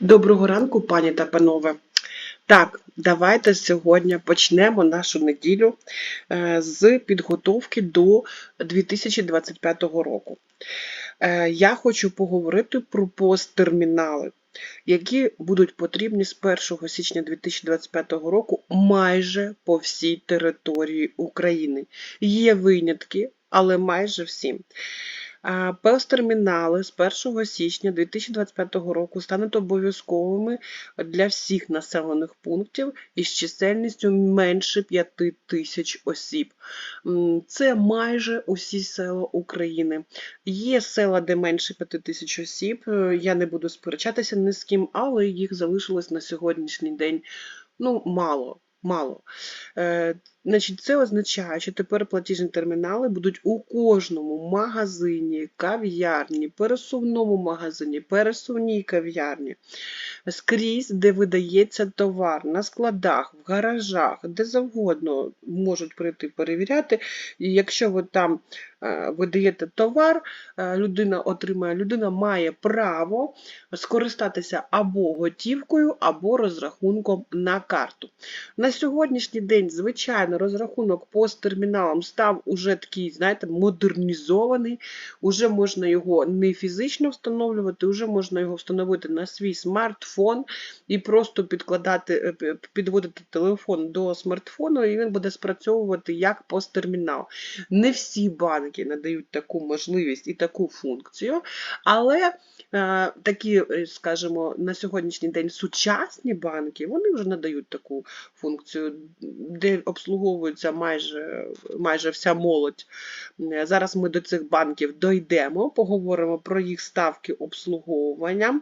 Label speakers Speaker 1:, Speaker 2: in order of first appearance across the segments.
Speaker 1: Доброго ранку, пані та панове. Так, давайте сьогодні почнемо нашу неділю е, з підготовки до 2025 року. Е, Я хочу поговорити про посттермінали, які будуть потрібні з 1 січня 2025 року майже по всій території України. Є винятки, але майже всі. А, з 1 січня 2025 року стануть обов'язковими для всіх населених пунктів із чисельністю менше 5 тисяч осіб. Це майже усі села України. Є села, де менше 5 тисяч осіб. е, Я не буду сперечатися ні з ким, але їх залишилось на сьогоднішній день ну, мало. Мало. Значить, це означає, що тепер платіжні термінали будуть у кожному магазині, кав'ярні, пересувному магазині, пересувній кав'ярні, скрізь, де видається товар, на складах, в гаражах, де завгодно можуть прийти перевіряти. І якщо ви там е, видаєте товар, е, людина отримає, людина має право скористатися або готівкою, або розрахунком на карту. На сьогоднішній день, звичайно, розрахунок посттерміналам став уже такий, знаєте, модернізований. Уже можна його не фізично встановлювати, вже можна його встановити на свій смартфон і просто підкладати, е, підводити телефон до смартфону, і він буде спрацьовувати як посттермінал. Не всі банки надають таку можливість і таку функцію, але е, такі, е, скажімо, на сьогоднішній день сучасні банки, вони вже надають таку функцію, де обслуговується майже, майже вся молодь. Е, Зараз ми до цих банків дойдемо, поговоримо про їх ставки обслуговування.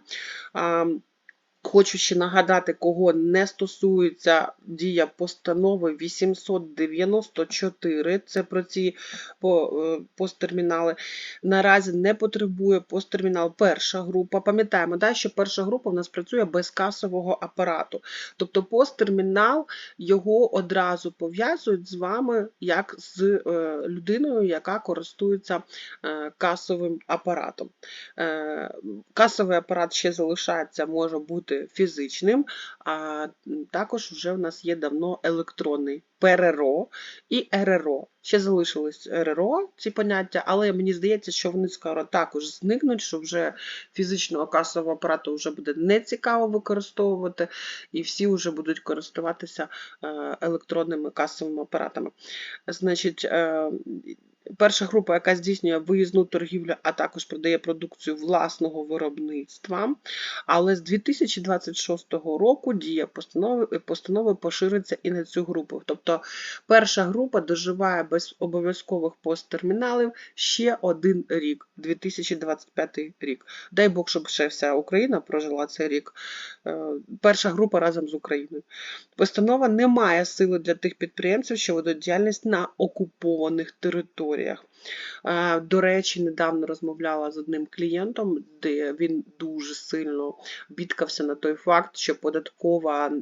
Speaker 1: А, Хочу ще нагадати, кого не стосується дія постанови 894, це про ці е, посттермінали. Наразі не потребує посттермінал перша група. Пам'ятаємо, да, що перша група в нас працює без касового апарату. Тобто посттермінал його одразу пов'язують з вами як з е, людиною, яка користується е, касовим апаратом. Касовий апарат ще залишається, може бути фізичним, а також вже в нас є давно електронний ПРРО і РРО. Ще залишились РРО, ці поняття, але мені здається, що вони скоро також зникнуть, що вже фізичного касового апарату вже буде нецікаво використовувати, і всі вже будуть користуватися е, електронними касовими апаратами. Значить, е, перша група, яка здійснює виїзну торгівлю, а також продає продукцію власного виробництва. Але з 2026 року дія постанови, постанови пошириться і на цю групу. Тобто перша група доживає без обов'язкових посттерміналів ще один рік, 2025 рік. Дай Бог, щоб ще вся Україна прожила цей рік. Е, Перша група разом з Україною. Постанова не має сили для тих підприємців, що ведуть діяльність на окупованих територіях. Е, До речі, недавно розмовляла з одним клієнтом, де він дуже сильно бідкався на той факт, що податкова,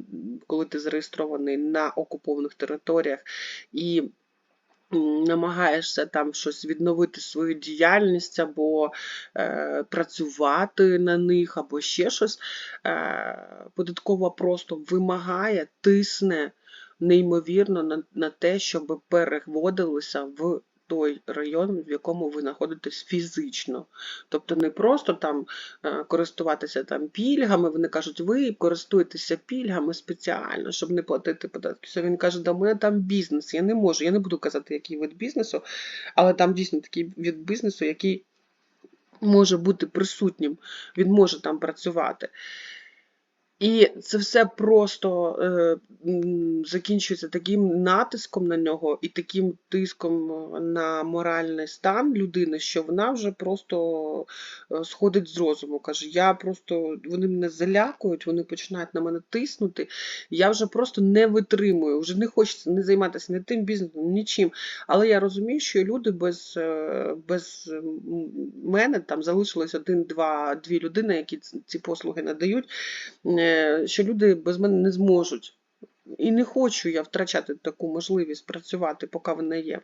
Speaker 1: коли ти зареєстрований на окупованих територіях і намагаєшся там щось відновити свою діяльність або е, працювати на них, або ще щось, е, податкова просто вимагає, тисне неймовірно на, на те, щоб переводилися в той район, в якому ви знаходитесь фізично. Тобто не просто там е, користуватися там пільгами, вони кажуть, ви користуєтеся пільгами спеціально, щоб не платити податки. Все він каже, да у мене там бізнес, я не можу, я не буду казати, який вид бізнесу, але там дійсно такий вид бізнесу, який може бути присутнім, він може там працювати. І це все просто е, закінчується таким натиском на нього і таким тиском е, на моральний стан людини, що вона вже просто е, сходить з розуму. Каже, я просто вони мене залякують, вони починають на мене тиснути. Я вже просто не витримую, вже не хочеться не займатися не тим бізнесом, нічим. Але я розумію, що люди без, е, без мене там залишилось один, два, дві людини, які ці послуги надають. Що люди без мене не зможуть і не хочу я втрачати таку можливість працювати, поки вона є.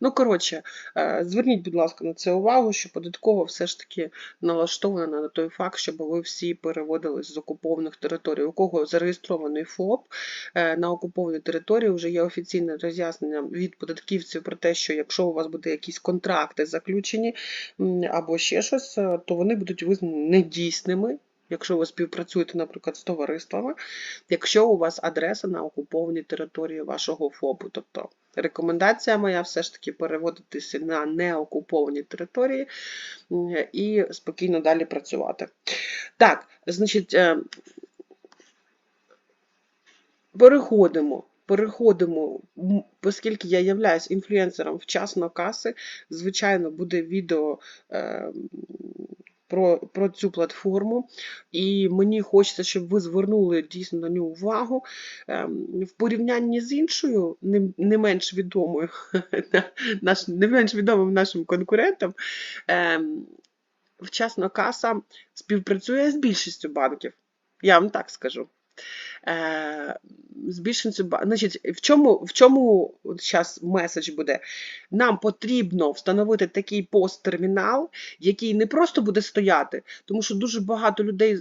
Speaker 1: Ну, коротше, е, зверніть, будь ласка, на це увагу, що податково все ж таки налаштована на той факт, щоб ви всі переводились з окупованих територій. У кого зареєстрований ФОП е, на окупованій території, вже є офіційне роз'яснення від податківців про те, що якщо у вас буде якісь контракти заключені або ще щось, е, то вони будуть визнані недійсними. Якщо ви співпрацюєте, наприклад, з товариствами, якщо у вас адреса на окупованій території вашого ФОПу. Тобто рекомендація моя все ж таки переводитися на неокуповані території і спокійно далі працювати. Так, значить, е, переходимо. Переходимо, оскільки я являюсь інфлюенсером вчасно каси, звичайно, буде відео е, про, про цю платформу, і мені хочеться, щоб ви звернули дійсно на нього увагу. Ем, В порівнянні з іншою, не, не менш відомою, наш, не менш відомим нашим конкурентом, ем, вчасно каса співпрацює з більшістю банків. Я вам так скажу. Е, з Значить, в чому, в чому зараз меседж буде? Нам потрібно встановити такий посттермінал, який не просто буде стояти, тому що дуже багато людей,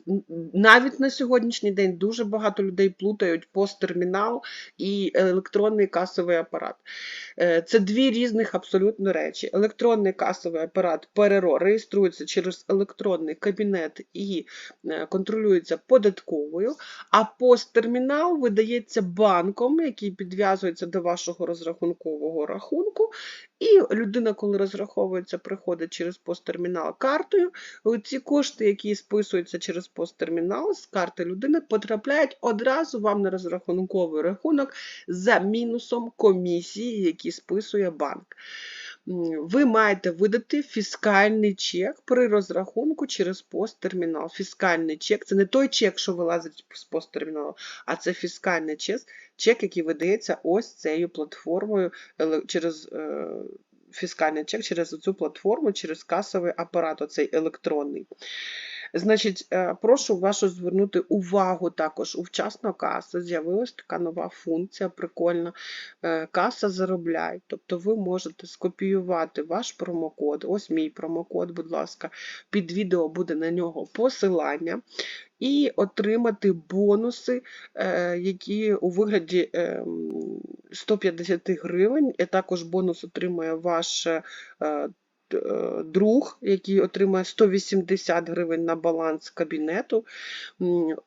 Speaker 1: навіть на сьогоднішній день, дуже багато людей плутають посттермінал і електронний касовий апарат. Е, Це дві різних абсолютно речі. Електронний касовий апарат ПРРО реєструється через електронний кабінет і е, контролюється податковою, а посттермінал видається банком, який підв'язується до вашого розрахункового рахунку. І людина, коли розраховується, приходить через посттермінал картою. Ці кошти, які списуються через посттермінал з карти людини, потрапляють одразу вам на розрахунковий рахунок за мінусом комісії, які списує банк. Ви маєте видати фіскальний чек при розрахунку через посттермінал. Фіскальний чек це не той чек, що вилазить з посттерміналу, а це фіскальний чек, чек, який видається ось цією платформою через е, фіскальний чек через цю платформу, через касовий апарат, оцей електронний. Значить, е, прошу вашу звернути увагу також у вчасно каса. З'явилась така нова функція, прикольна. Е, Каса заробляй. Тобто ви можете скопіювати ваш промокод. Ось мій промокод, будь ласка, під відео буде на нього посилання. І отримати бонуси, е, які у вигляді ем, 150 гривень. І також бонус отримує ваш друг, який отримає 180 гривень на баланс кабінету,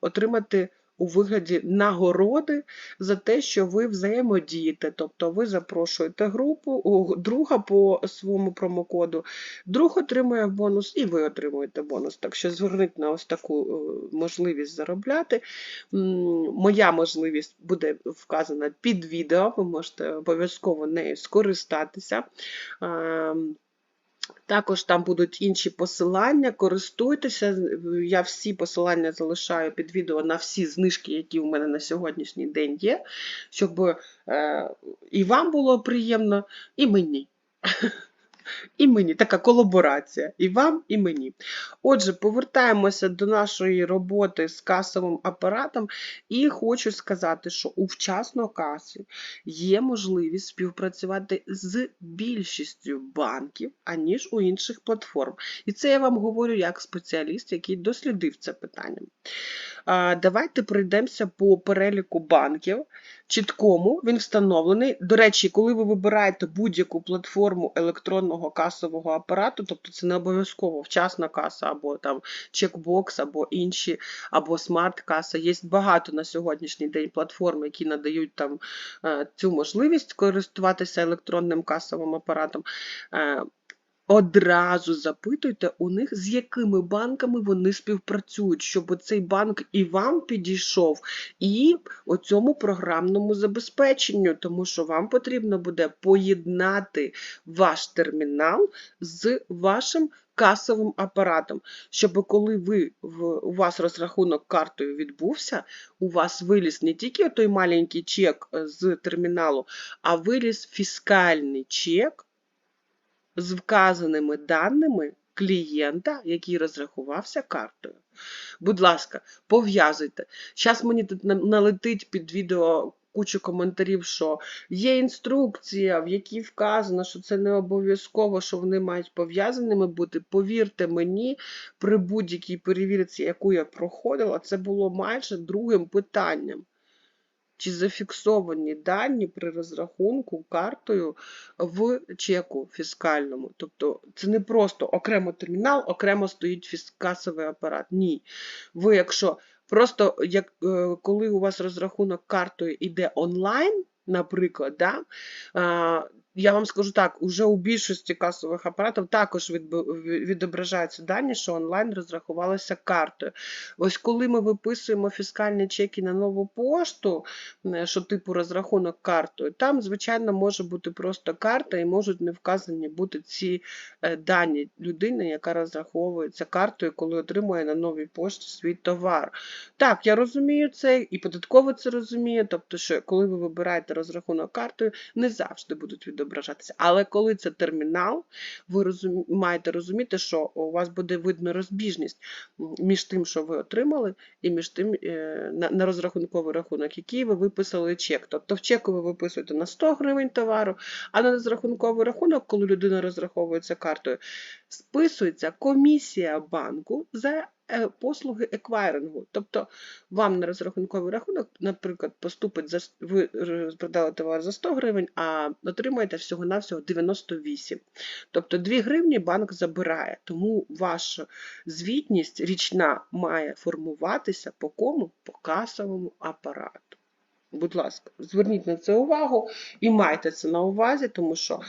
Speaker 1: отримати у вигляді нагороди за те, що ви взаємодієте. Тобто ви запрошуєте групу, о, друга по своєму промокоду, друг отримує бонус і ви отримуєте бонус. Так що зверніть на ось таку е, можливість заробляти. Моя можливість буде вказана під відео, ви можете обов'язково нею скористатися. Також там будуть інші посилання, користуйтеся. Я всі посилання залишаю під відео на всі знижки, які у мене на сьогоднішній день є, щоб е, і вам було приємно, і мені. І мені така колаборація, і вам, і мені. Отже, повертаємося до нашої роботи з касовим апаратом, і хочу сказати, що у вчасно касі є можливість співпрацювати з більшістю банків, аніж у інших платформ. І це я вам говорю як спеціаліст, який дослідив це питання. Давайте пройдемося по переліку банків. Чіткому він встановлений. До речі, коли ви вибираєте будь-яку платформу електронного касового апарату, тобто це не обов'язково вчасна каса, або там чекбокс, або інші, або смарт-каса. Є багато на сьогоднішній день платформ, які надають там е, цю можливість користуватися електронним касовим апаратом. Одразу запитуйте у них, з якими банками вони співпрацюють, щоб цей банк і вам підійшов, і оцьому програмному забезпеченню, тому що вам потрібно буде поєднати ваш термінал з вашим касовим апаратом, щоб коли ви у вас розрахунок картою відбувся, у вас виліз не тільки той маленький чек з терміналу, а виліз фіскальний чек з вказаними даними клієнта, який розрахувався картою. Будь ласка, пов'язуйте. Зараз мені тут налетить під відео кучу коментарів, що є інструкція, в якій вказано, що це не обов'язково, що вони мають пов'язаними бути. Повірте мені, при будь-якій перевірці, яку я проходила, це було майже другим питанням. Чи зафіксовані дані при розрахунку картою в чеку фіскальному? Тобто це не просто окремо термінал, окремо стоїть фіскасовий апарат. Ні. Ви, якщо просто як, е, коли у вас розрахунок картою йде онлайн, наприклад, да, я вам скажу так, уже у більшості касових апаратів також відображаються дані, що онлайн розрахувалися картою. Ось коли ми виписуємо фіскальні чеки на нову пошту, що типу розрахунок картою, там, звичайно, може бути просто карта і можуть не вказані бути ці е, дані людини, яка розраховується картою, коли отримує на новій пошті свій товар. Так, я розумію це, і податково це розуміє, тобто, що коли ви вибираєте розрахунок картою, не завжди будуть відображатися. Але коли це термінал, ви розум... маєте розуміти, що у вас буде видно розбіжність між тим, що ви отримали, і між тим е, на, розрахунковий рахунок, який ви виписали чек. Тобто в чеку ви виписуєте на 100 гривень товару, а на розрахунковий рахунок, коли людина розраховується картою, списується комісія банку за послуги еквайрингу. Тобто вам на розрахунковий рахунок, наприклад, поступить за ви е, продали товар за 100 гривень, а отримаєте всього-навсього 98. Тобто 2 гривні банк забирає. Тому ваша звітність річна має формуватися по кому? По касовому апарату. Будь ласка, зверніть на це увагу і майте це на увазі, тому що,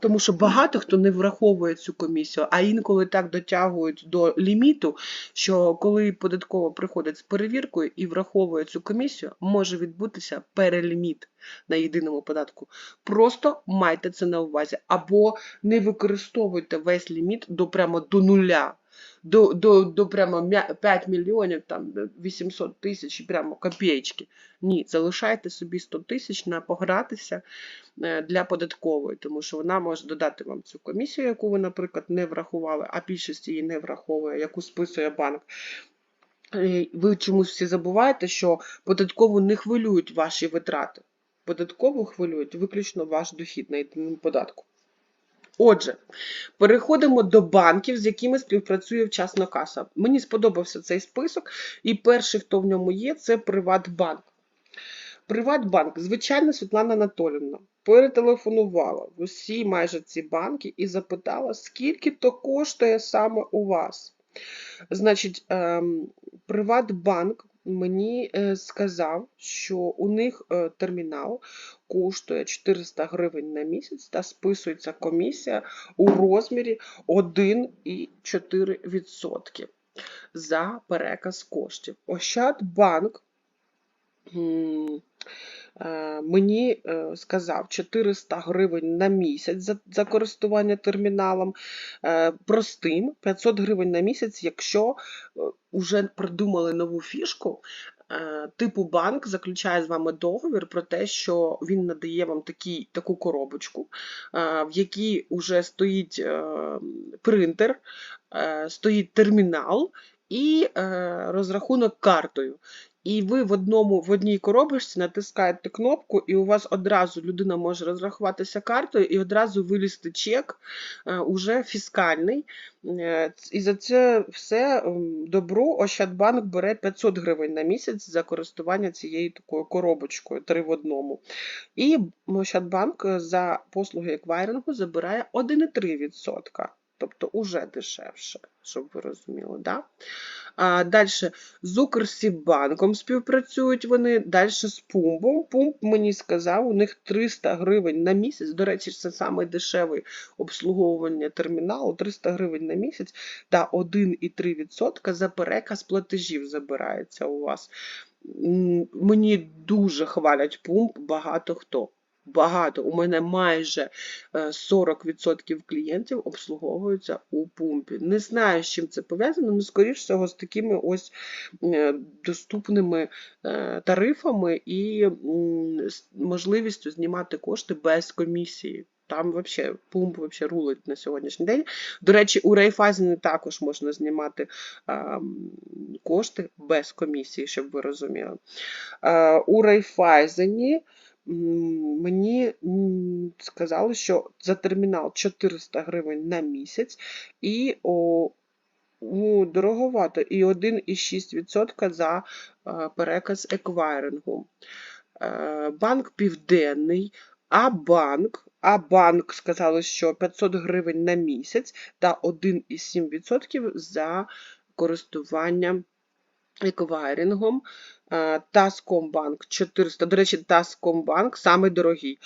Speaker 1: тому що багато хто не враховує цю комісію, а інколи так дотягують до ліміту, що коли податково приходить з перевіркою і враховує цю комісію, може відбутися переліміт на єдиному податку. Просто майте це на увазі. Або не використовуйте весь ліміт до прямо до нуля. До, до, до прямо 5 мільйонів, там 800 тисяч прямо копієчки. Ні, залишайте собі 100 тисяч на погратися е, для податкової, тому що вона може додати вам цю комісію, яку ви, наприклад, не врахували, а більшість її не враховує, яку списує банк. Е, Ви чомусь всі забуваєте, що податкову не хвилюють ваші витрати. Податкову хвилюють виключно ваш дохід на єдиному податку. Отже, переходимо до банків, з якими співпрацює вчасно каса. Мені сподобався цей список, і перший, хто в ньому є, це Приватбанк. Приватбанк, звичайно, Світлана Анатолівна перетелефонувала в усі майже ці банки і запитала, скільки то коштує саме у вас. Значить, ем, Приватбанк мені е, сказав, що у них е, термінал коштує 400 гривень на місяць та списується комісія у розмірі 1,4% за переказ коштів. Ощадбанк мені е, сказав 400 гривень на місяць за, за користування терміналом, е, простим 500 гривень на місяць, якщо вже придумали нову фішку. е, Типу банк заключає з вами договір про те, що він надає вам такий, таку коробочку, е, в якій вже стоїть е, принтер, е, стоїть термінал і е, розрахунок картою. І ви в одному в одній коробочці натискаєте кнопку, і у вас одразу людина може розрахуватися картою, і одразу вилізти чек е, уже фіскальний. Е, І за це все добро Ощадбанк бере 500 гривень на місяць за користування цією такою коробочкою три в одному. І Ощадбанк е, за послуги еквайрингу забирає 1,3%. Тобто уже дешевше, щоб ви розуміли. Да? А, далі з Укрсібанком співпрацюють вони, далі з Пумбом. Пумб мені сказав, у них 300 гривень на місяць. До речі, це саме дешеве обслуговування терміналу 300 гривень на місяць та 1,3% за переказ платежів забирається у вас. Мені дуже хвалять Пумб багато хто. Багато. У мене майже е, 40% клієнтів обслуговуються у пумпі. Не знаю, з чим це пов'язано, але, скоріш всього, з такими ось е, доступними е, тарифами і можливістю знімати кошти без комісії. там вообще пумп вообще рулить на сьогоднішній день. До речі, у Райфайзені також можна знімати а, кошти без комісії, щоб ви розуміли. А, у Райфайзені мені сказали, що за термінал 400 гривень на місяць і о, ну, дороговато, і 1,6% за переказ еквайрингу. Е, банк Південний, а банк, а банк сказали, що 500 гривень на місяць та 1,7% за користування еквайрингом. Таскомбанк 400, до речі, Таскомбанк самий дорогий.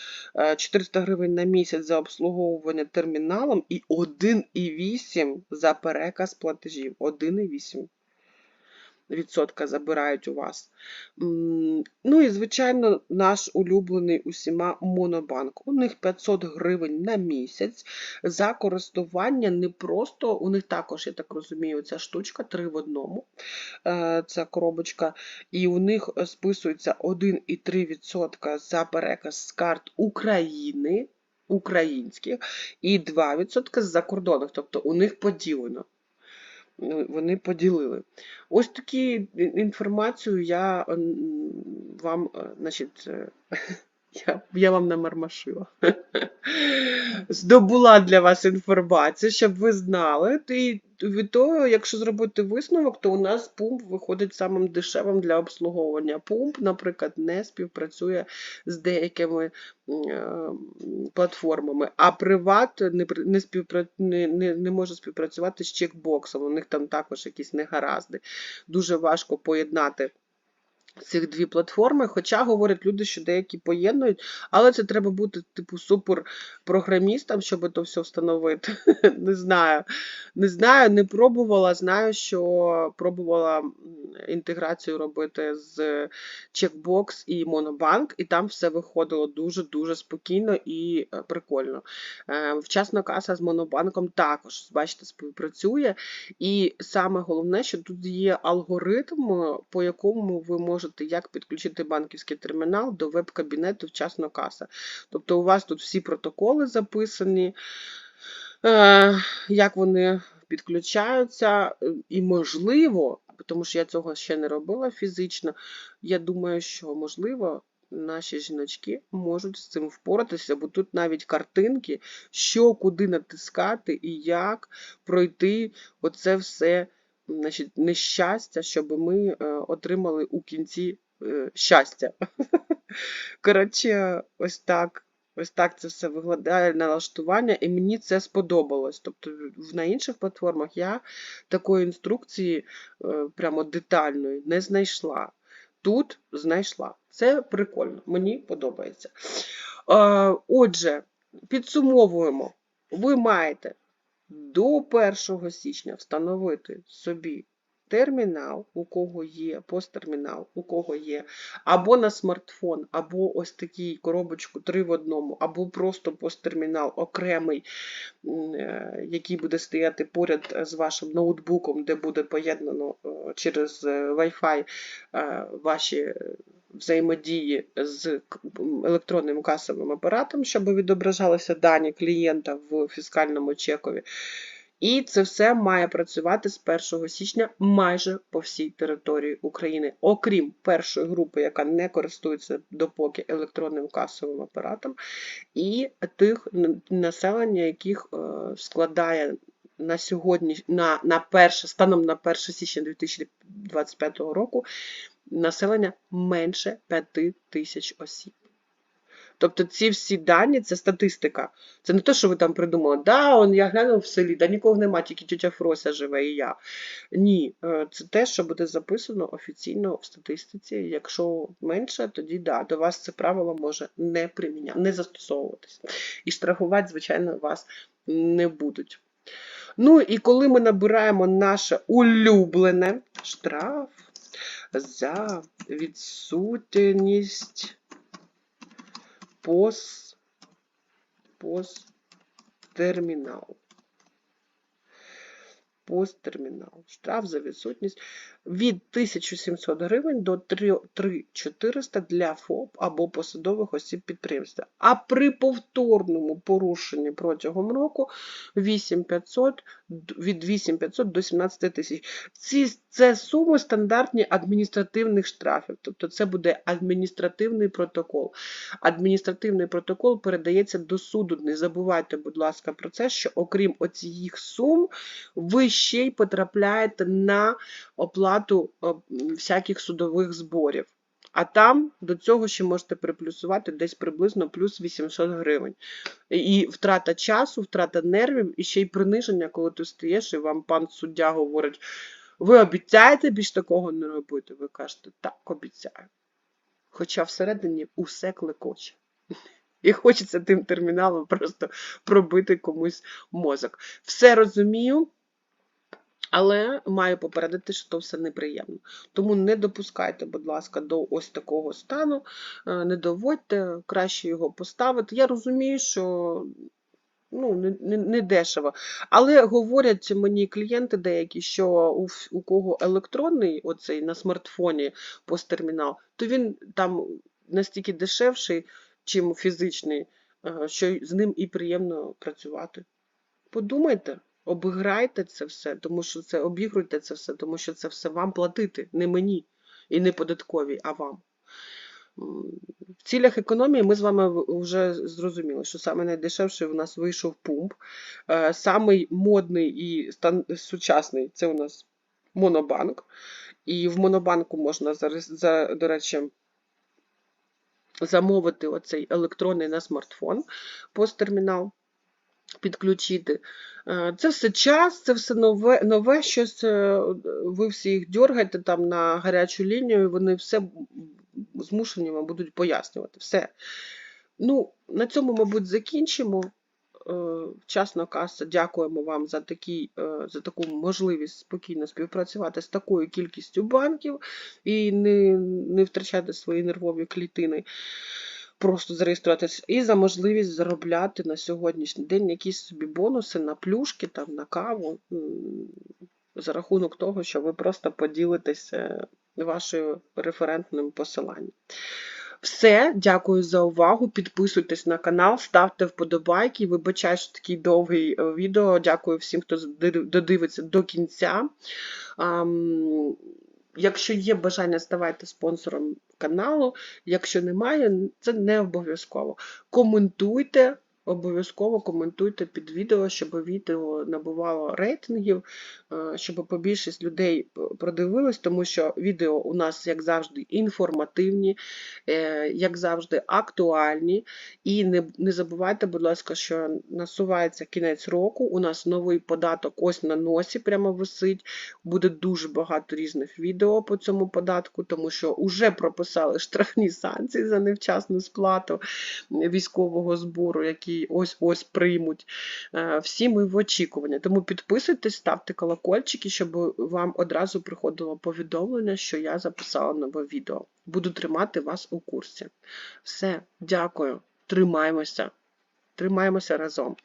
Speaker 1: 400 гривень на місяць за обслуговування терміналом і 1,8 за переказ платежів. 1,8 відсотка забирають у вас. Ну і, звичайно, наш улюблений усіма монобанк. У них 500 гривень на місяць за користування не просто, у них також, я так розумію, ця штучка 3 в одному, е, ця коробочка, і у них списується 1,3% за переказ з карт України. Українських і 2% з-за кордонних, тобто у них поділено. Ну, вони поділили. Ось таку інформацію я вам, е, значить, е, я я вам намармашила. Здобула для вас інформацію, щоб ви знали. І від того, якщо зробити висновок, то у нас пумп виходить самим дешевим для обслуговування. Пумп, наприклад, не співпрацює з деякими е, платформами, а приват не не, співпра... не, не, не може співпрацювати з чекбоксом. У них там також якісь негаразди. Дуже важко поєднати цих дві платформи, хоча говорять люди, що деякі поєднують, але це треба бути, типу, супер-програмістом, щоб то все встановити. Не знаю. Не знаю, не пробувала. Знаю, що пробувала інтеграцію робити з Checkbox і Monobank, і там все виходило дуже-дуже спокійно і е, прикольно. Е, вчасна каса з Монобанком також, бачите, співпрацює. І саме головне, що тут є алгоритм, по якому ви можете можете як підключити банківський термінал до веб-кабінету вчасно каса. Тобто у вас тут всі протоколи записані, е, як вони підключаються, і можливо, тому що я цього ще не робила фізично, я думаю, що можливо. Наші жіночки можуть з цим впоратися, бо тут навіть картинки, що куди натискати і як пройти оце все значить, нещастя, щоб ми е, отримали у кінці е, щастя. Коротше, ось так. Ось так це все виглядає налаштування, і мені це сподобалось. Тобто на інших платформах я такої інструкції е, прямо детальної не знайшла. Тут знайшла. Це прикольно, мені подобається. Отже, підсумовуємо, ви маєте до 1 січня встановити собі термінал, у кого є, посттермінал, у кого є, або на смартфон, або ось такий коробочку 3 в одному, або просто посттермінал окремий, е, який буде стояти поряд з вашим ноутбуком, де буде поєднано е, через е, Wi-Fi ваші взаємодії з електронним касовим апаратом, щоб відображалися дані клієнта в фіскальному чекові. І це все має працювати з 1 січня майже по всій території України, окрім першої групи, яка не користується допоки електронним касовим апаратом, і тих населення, яких е, складає на сьогодні, на, на перше, станом на 1 січня 2025 року населення менше 5 тисяч осіб. Тобто ці всі дані це статистика. Це не те, що ви там придумали, да, он я глянув в селі, да нікого нема, тільки тітя Фрося живе і я. Ні, е, це те, що буде записано офіційно в статистиці. Якщо менше, тоді да, до вас це правило може не приміняти, не застосовуватись. І штрафувати, звичайно, вас не будуть. Ну і коли ми набираємо наше улюблене штраф за відсутність пос, посттерміналу. посттермінал. Штраф за відсутність від 1700 гривень до 3400 для ФОП або посадових осіб підприємства. А при повторному порушенні протягом року 8500, від 8500 до 17 тисяч. Ці це суми стандартні адміністративних штрафів, тобто це буде адміністративний протокол. Адміністративний протокол передається до суду. Не забувайте, будь ласка, про це, що окрім оцих сум, ви ще й потрапляєте на оплату е, м, всяких судових зборів. А там до цього ще можете приплюсувати десь приблизно плюс 800 гривень. І втрата часу, втрата нервів, і ще й приниження, коли ти стоїш, і вам пан суддя говорить, ви обіцяєте більш такого не робити? Ви кажете, так, обіцяю. Хоча всередині усе клекоче. І хочеться тим терміналом просто пробити комусь мозок. Все розумію, але маю попередити, що то все неприємно. Тому не допускайте, будь ласка, до ось такого стану, е, не доводьте, краще його поставити. Я розумію, що ну, не, не, не дешево. Але говорять мені клієнти деякі, що у, у кого електронний, оцей на смартфоні посттермінал, то він там настільки дешевший, чим фізичний, е, що з ним і приємно працювати. Подумайте, обіграйте це все, тому що це обігруйте це все, тому що це все вам платити, не мені і не податковій, а вам. В цілях економії ми з вами вже зрозуміли, що саме найдешевший у нас вийшов пумп. Е, Самий модний і сучасний це у нас монобанк. І в монобанку можна за, до речі, замовити оцей електронний на смартфон посттермінал, підключити. Е, Це все час, це все нове, нове щось. е, Ви всі їх дергаєте там на гарячу лінію, і вони все змушені вам будуть пояснювати. Все. Ну, на цьому, мабуть, закінчимо. Е, Вчасно каса, дякуємо вам за, такі, за таку можливість спокійно співпрацювати з такою кількістю банків і не, не втрачати свої нервові клітини. Просто зареєструватися і за можливість заробляти на сьогоднішній день якісь собі бонуси на плюшки, там, на каву, за рахунок того, що ви просто поділитеся вашою референтним посиланням. Все, дякую за увагу. Підписуйтесь на канал, ставте вподобайки. Вибачаю, що такий довгий е, відео. Дякую всім, хто додивиться до кінця. Якщо є бажання, ставайте спонсором каналу. Якщо немає, це не обов'язково. Коментуйте, обов'язково коментуйте під відео, щоб відео набувало рейтингів, е, щоб побільшість людей п- продивились, тому що відео у нас, як завжди, інформативні, е, як завжди, актуальні. І не, не забувайте, будь ласка, що насувається кінець року. У нас новий податок ось на носі прямо висить. Буде дуже багато різних відео по цьому податку, тому що вже прописали штрафні санкції за невчасну сплату військового збору, які ось-ось приймуть. Е, Всі ми в очікуванні. Тому підписуйтесь, ставте колокольчики, щоб вам одразу приходило повідомлення, що я записала нове відео. Буду тримати вас у курсі. Все, дякую. Тримаємося. Тримаємося разом.